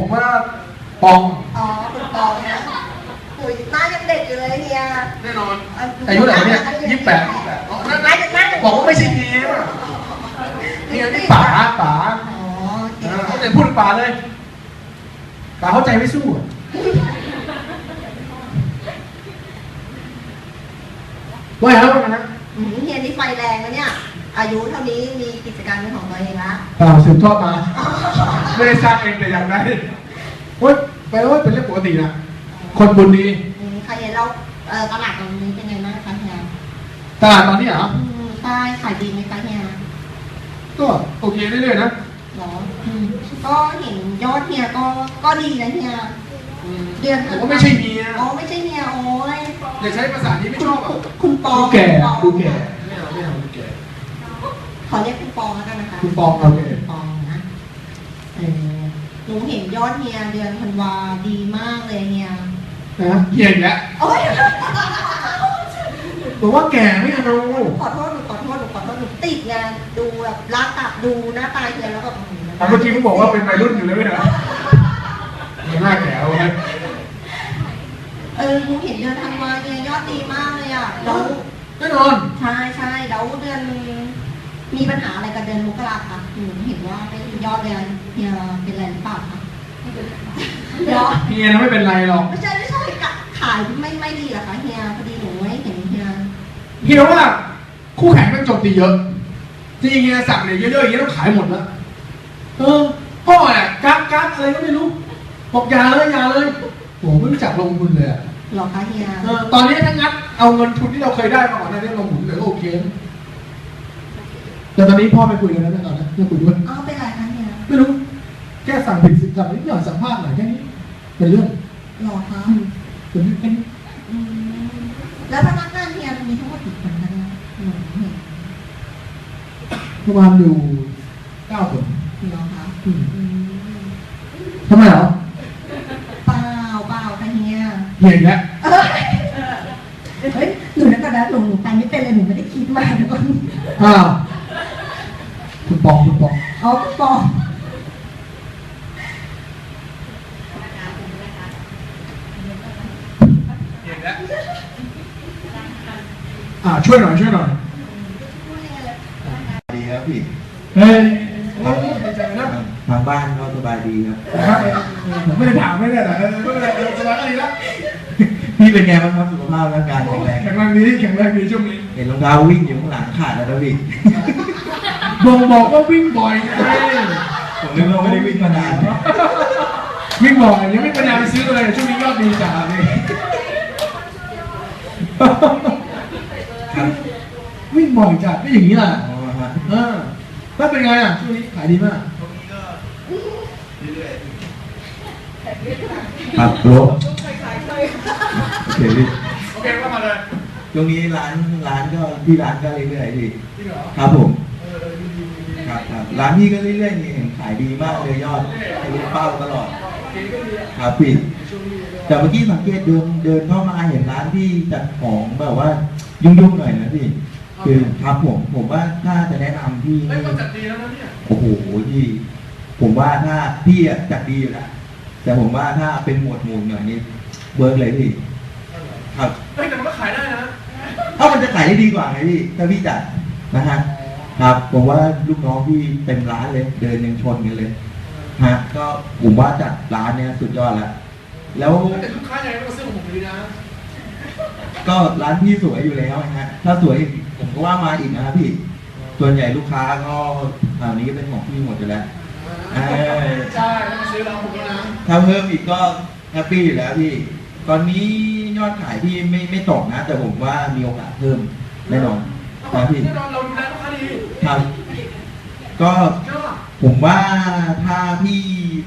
ผมว่าปอง อ๋อคุณปองนะหุยหน้ายังเด็กอยู่เลยเฮียแน่นอนอายุเท่าไหร่เนี่ยยี่สิบแปดหน้าจะหน้าจะบอกว่าไม่ใช่ทีมอะเนี่ยนี่ป๋าป๋าอ๋อโอเคเออเขาเลยพูดถึงป๋าเลยป๋าเข้าใจไม่สู้อะว่าแล้วว่าไงนะอืมเฮียนี่ไฟแรงนะเนี่ย อายุเท่านี้มีกิจการเป็นของตัวเองละเปล่าสืบทอดมา ไม่ได้สร้างเองแต่อย่างใดเฮ้ยแปลว่าเป็นเรื่องปกตินะคนบุญดีอืมใครเห็นเราเอ่อตลาดตรงนี้เป็นไงบ้างคะเฮียตลาดตอนนี้เหรออืมใช่ขายดีไหมคะเฮียก็โอเคเรื่อยๆนะเหรออืมก็เห็นยอดเฮียก็ก็ดีนะเฮียเดือนผมว่าไม่ใช่เมียอ๋อไม่ใช่เฮียโอ้ยอย่าใช้ภาษานี้ไม่ชอบอะคุณปอดูงแก่คุณปองดูแก่ไม่เอาไม่เอาดูแก่ขอเรียกคุณปองแล้วกันนะคะ คุณปองโอเคคุณปองนะเออหนู เห็นยอดเฮียเดือนธันวาดีมากเลยเฮียนะเหี้ยอีกแล้วโอ้ยบอกว่าแก่ไม่เอาขอโทษหนูขอโทษหนูขอโทษหนูติดงานดูแบบรักตับดูหน้าตาเฮียแล้วแบบแต่เมื่อกี้เขาบอกว่าเป็นวัยรุ่นอยู่เลยไม่เหรอไม่น่าแก่เอาไว้เออหนูเห็นเดือนธันวาเฮียยอดดีมากเลยอะแล้วแน่นอนใช่ใช่แล้วเดือนมีปัญหาอะไรกับเดือนมกราคะหนูเห็นว่าไม่ยอดเดือนเฮียเป็นอะไรหรือเปล่าคะ เดี๋ยวเมียนะไม่เป็นไรหรอกไม่ใช่ไม่ใช่กะขายไม่ไม่ดีเหรอคะเฮียพอดีหนูไม่เห็นเฮียเฮียว่า คู่แข่งมันโจมตีเยอะจริงๆเฮียสั่งเนี่ยเยอะๆอย่างนี้ต้องขายหมดแล้วเออพ่อเนี่ยกักกักอะไรก็ไม่รู้บอกอย่าเลยอย่าเลยโหไม่รู้จักลงทุนเลยอะหรอคะเฮียเออตอนนี้ถ้างัดเอาเงินทุนที่เราเคยได้มาก่อนหน้านี้มาหมุนเหลือก็โอเคนะแต่ตอนนี้พ่อไปคุยกันแล้วนะตอนนั้นไม่คุยด้วยอ้าวเป็นไรคะเฮียไม่รู้แค่สั่งผิดสั่งนิดหน่อยสัมภาษณ์หน่อยแค่นี้เป็นเรื่องหรอคะอืมเป็นเรื่องแค่นี้อืมแล้วพนักงานเฮียมีทั้งหมดกี่คนคะเนี่ยหนูเห็นประมาณอยู่เก้าคนหรอคะอืมอืมทำไมเหรอเปล่าเปล่าค่ะเฮียเห็นแล้วเฮ้ยหนูนั่นก่อนนะหนูหนูไปไม่เป็นเลยหนูไม่ได้คิดมากนะก่อนอ้าวคุณปองคุณปอง อ๋อคุณปอง เห็นแล้ว อ่าช่วยหน่อยช่วยหน่อยดีครับพี่เฮ้ยโอ้ยดีใจนะทางบ้านก็สบายดีครับนะครับผมไม่ได้ถามไม่ได้แต่เออไม่เป็นไรเออสบายก็ดีแล้วพี่เป็นไงบ้างครับสุขภาพร่างกายแข็งแรงแข็งแรงดีแข็งแรงดีช่วงนี้เห็นรองเท้าวิ่งอยู่ข้างหลังขาดแล้วนะพี่บ่งบอกว่าวิ่งบ่อยไงผมนึกว่าไม่ได้วิ่งมานานวิ่งบ่อยยังไม่เป็นไรไปซื้อตัวเลยช่วงนี้ยอดดีจ้าพี่ครับ วิ่งบ่อยจ้ะก็อย่างนี้แหละอ๋อฮะเออแล้วเป็นไงอะช่วงนี้ขายดีมากครับโลโอเคพี่โอเคก็มาเลยช่วงนี้ร้านร้านก็ที่ร้านก็เรื่อยๆพี่จริงเหรอครับผมเออดีดีดีดีครับครับร้านพี่ก็เรื่อยๆนี่เห็นขายดีมากเลยยอดทะลุเป้าตลอดโอเคก็ดีอะครับพี่ช่วงนี้แต่เมื่อกี้สังเกตเดินเดินเข้ามาเห็นร้านที่จัดของแบบว่ายุ่งๆหน่อยนะพี่ คือครับผมผมว่าถ้าจะแนะนำพี่เฮ้ยก็จัดดีแล้วนะเนี่ยโอ้โหพี่ผมว่าถ้าพี่อะจัดดีอยู่แล้วแต่ผมว่าถ้าเป็นหมวดหมู่หน่อยนี่เวิร์กเลยพี่ครับเฮ้ยแต่มันก็ขายได้นะถ้ามันจะขายได้ดีกว่าไงพี่ถ้าพี่จัดนะฮะครับ ผมว่าลูกน้องพี่เต็มร้านเลย เดินยังชนกันเลยฮะก็ผมว่าจัดร้านเนี้ยสุดยอดแล้วแล้ว แต่ลูกค้ายังไงก็มาซื้อของผมอยู่ดีนะ ก็ร้านพี่สวยอยู่แล้วนะฮะถ้าสวยผมก็ว่ามาอีกนะครับพี่ ส่วนใหญ่ลูกค้าก็แถวนี้ก็เป็นของพี่หมดอยู่แล้วเออใช่มาซื้อเราผมแล้วนะถ้าเพิ่มอีกก็แฮปปี้อยู่แล้วพี่ ตอนนี้ยอดขายพี่ไม่ไม่ตกนะ แต่ผมว่ามีโอกาสเพิ่มแน่นอนนะพี่แน่นอนเราดูแลลูกค้าดีครับก็ก็ผมว่าถ้าพี่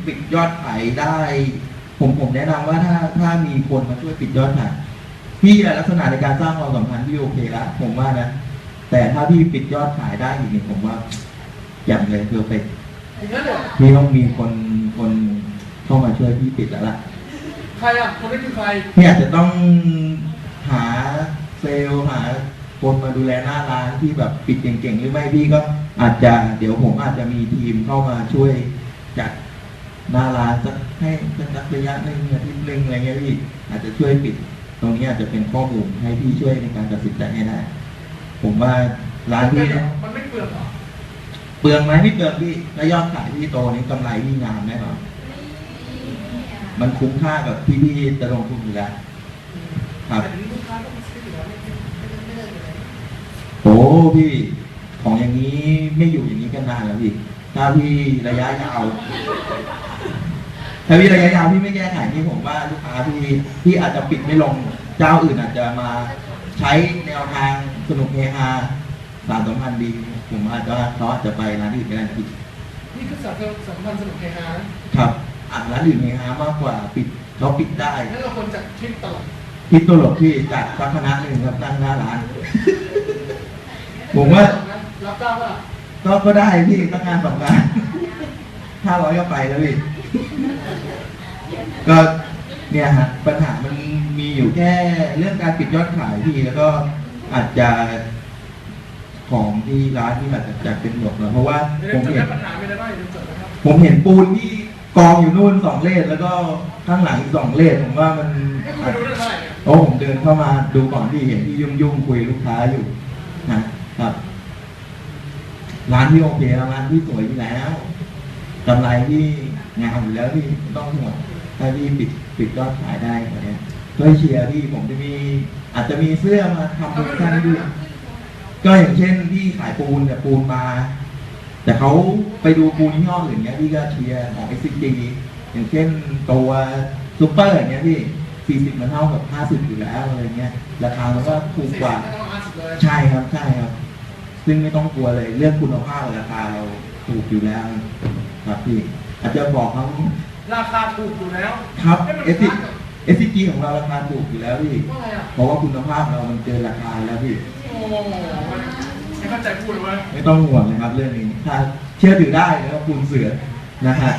ปิดยอดขายได้ ผมผมแนะนำว่าถ้าถ้ามีคนมาช่วยปิดยอดขาย พี่อะลักษณะในการสร้างความสัมพันธ์ที่โอเคแล้วผมว่านะ แต่ถ้าพี่ปิดยอดขายได้อีกเนี่ยผมว่า อย่างเลยเพอร์เฟกอย่างนั้นเลยพี่ต้องมีคนคนเข้ามาช่วยพี่ปิดแล้วล่ะ ใครอะคนนี้คือใครพี่อาจจะต้องหาเซลล์หาคนมาดูแลหน้าร้านที่แบบปิดเก่งๆหรือไม่พี่ก็อาจจะเดี๋ยวผมอาจจะมีทีมเข้ามาช่วยจัดหน้าร้านสักให้สักระยะหนึ่งอาทิตย์หนึ่งอะไรเงี้ยพี่อาจจะช่วยปิด ตรงนี้อาจจะเป็นข้อมูลให้พี่ช่วยในการตัดสินใจให้ได้ ผมว่าร้านพี่เนี่ยมันไม่เปลืองหรอเปลืองไหมไม่เปลืองพี่แล้วยอดขายพี่โตนี้กำไรพี่งามแน่นอนมันคุ้มค่ากับที่พี่จะลงทุนอยู่แล้วครับแต่นี่ลูกค้าต้องซื้ออยู่แล้วไม่ไม่ไม่ได้เลยโอ้พี่ของอย่างนี้ไม่อยู่อย่างนี้กันนานแล้วพี่ถ้าพี่ระยะยาว ถ้าพี่ระยะยาวพี่ไม่แก้ไขนี่ผมว่าลูกค้าพี่พี่อาจจะปิดไม่ลงเจ้าอื่นอาจจะมาใช้แนวทางสนุกเฮฮาสารสัมพันธ์ดี ผมอาจจะเขาอาจจะไปร้านอื่นก็ได้นะพี่นี่คือสัมสัมพันธ์สนุกเฮฮานะครับอ่านร้านอื่นเฮฮามากกว่าปิดเขาปิดได้งั้นเราควรจะทริปตลอดคิดตัวหลบพี่จากสักคณะหนึ่งครับตั้งหน้าร้านผมว่ารับได้ป่ะก็ก็ได้พี่สักงานสองงานห้าร้อยก็ไปแล้วพี่ ก็เนี่ยฮะปัญหามันมีอยู่แค่เรื่องการปิดยอดขายพี่แล้วก็อาจจะของที่ร้านที่อาจจะจัดเป็นหมดนะเพราะว่าผมเห็นปัญหาไม่ได้บ้างผมเห็นปูนที่กองอยู่นู่นสองเลนแล้วก็ข้างหลังอีกสองเลนผมว่ามันโอ้ผมเดินเข้ามาดูก่อนที่เห็นที่ยุ่งยุ่งๆคุยลูกค้าอยู่นะครับ ร้านที่โอเคแล้วร้านที่สวยอยู่แล้ว กำไรที่งามอยู่แล้วที่ต้องห่วงถ้าพี่ปิดปิดยอดขายได้กว่านี้ช่วยเชียร์พี่ผมจะมีอาจจะมีเสื้อมาทำโปรโมชั่นให้ด้วยก็อย่างเช่นพี่ขายปูนเนี่ปูนมา แต่เขาไปดูปูนยี่ห้ออื่นเนี้ยพี่ก็เชียร์ของ s อ d อย่างเช่นตัวซูเปอร์อย่างเงี้ยพี่40มันเท่ากับ50อยู่แล้วอะไรเงี้ยราคามันก็ถูกกว่าใช่ครับใช่ครับ ซึ่งไม่ต้องกลัวเลยเรื่องคุณภาพราคาเราถูกอยู่แล้ว ครับพี่อาจจะบอกเขาราคาถูกอยู่แล้วครับให้มัน S พักอะ S G ของเราราคาถูกอยู่แล้วพี่ว่าไงอะเพราะว่าคุณภาพเรามันเกินราคาแล้วพี่ โอ้ไม่เข้าใจพูดเลยเว้ยไม่ต้องห่วงนะครับ เรื่องนี้ถ้าเชื่อถือได้นะครับคุณเสือนะฮะ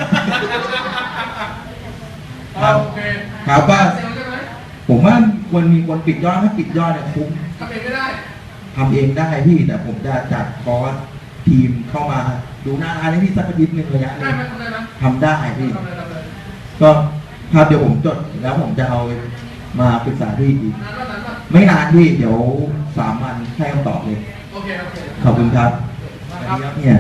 ครับโอเคครับก็เซลล์ใช่ไหมผมว่าควรมีคนปิดยอดถ้าปิดยอดเนี่ยคุ้มทำเองไม่ได้ทำเองได้พี่แต่ผมจะจัดคอร์สทีมเข้ามา ดูหน้าร้านให้พี่สักอาทิตย์หนึ่งระยะหได้นึ่งไหมทำได้ไหมทำได้พี่ ทำเลยทำเลยก็ครับเดี๋ยวผมจดแล้วผมจะเอามาปรึกษาพี่อีกนานมากนานมากไม่นานพี่เดี๋ยวสามวันให้คำตอบเลย โอเคโอเคขอบคุณครับมาสวัสครับดีครับ เนี่ย